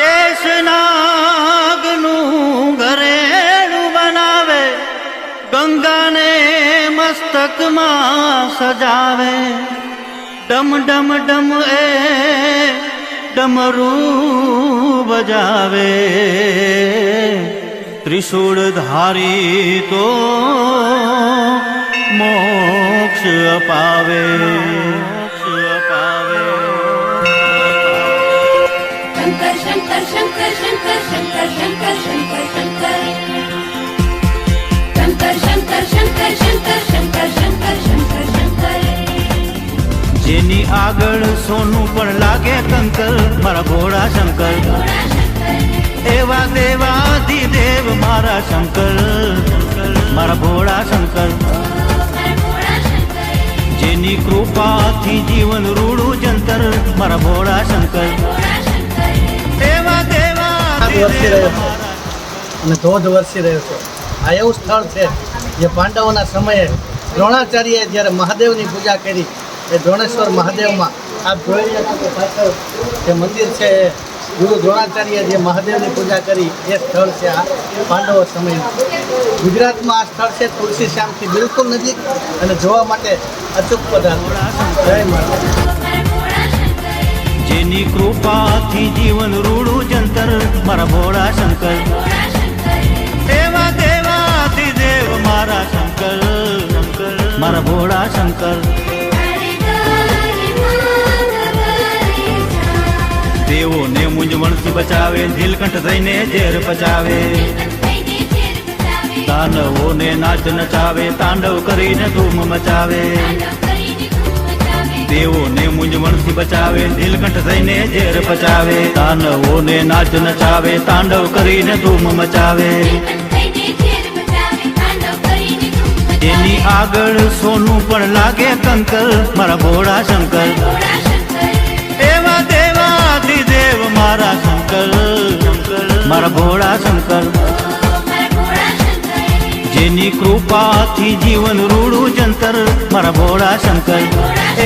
શેષનાગનું ઘરેણું બનાવે, ગંગાને મસ્તકમાં સજાવે. ડમ ડમ ડમ એ ડમરું બજાવે. ત્રિશૂળ ધારી તો મોક્ષ અપાવે. જેની આગળ સોનું પણ લાગે કંકર મારા ભોળા શંકર એવા દેવાધી દેવ મારા શંકર મારા ભોળા શંકર જેની કૃપાથી જીવન રૂડું જંતર મારા ભોળા વરસી રહ્યો છે. અને ધોધ વરસી રહ્યો છે. આ એવું સ્થળ છે જે પાંડવોના સમયે દ્રોણાચાર્યએ જ્યારે મહાદેવની પૂજા કરી, એ દ્રોણેશ્વર મહાદેવમાં આપ જોઈ રહ્યા છો પાછળ જે મંદિર છે, એ ગુરુ દ્રોણાચાર્ય જે મહાદેવની પૂજા કરી, એ સ્થળ છે આ પાંડવો સમયનું. ગુજરાતમાં આ સ્થળ છે તુલસી શ્યામથી બિલકુલ નજીક અને જોવા માટે અચૂક પદાર્થ. જય માતા જેની કૃપાથી જીવન જંતર મારા ભોળા શંકર. દેવા દેવાથી દેવ મારા શંકર શંકર. મારા ભોળા શંકર. દેવોને મૂંઝવણથી બચાવે, નીલકંઠ થઈને ઝેર પચાવે. દાનવોને નાચ નચાવે, તાંડવ કરીને ધૂમ મચાવે. દેવોને મૂંઝવણથી બચાવે, નીલકંઠ થઈને ઝેર પચાવે દાનવોને નાચ નચાવે, તાંડવ કરીને ધૂમ મચાવે. એની આગળ સોનું પણ લાગે કંકર મારા ભોળા શંકર. એવા દેવાથી દેવ મારા શંકર. મારા ભોળા શંકર. જેની કૃપાથી જીવન રૂડું જંતર મારા ભોળા શંકર.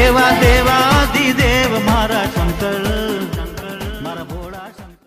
એવા દેવાથી દેવ મારા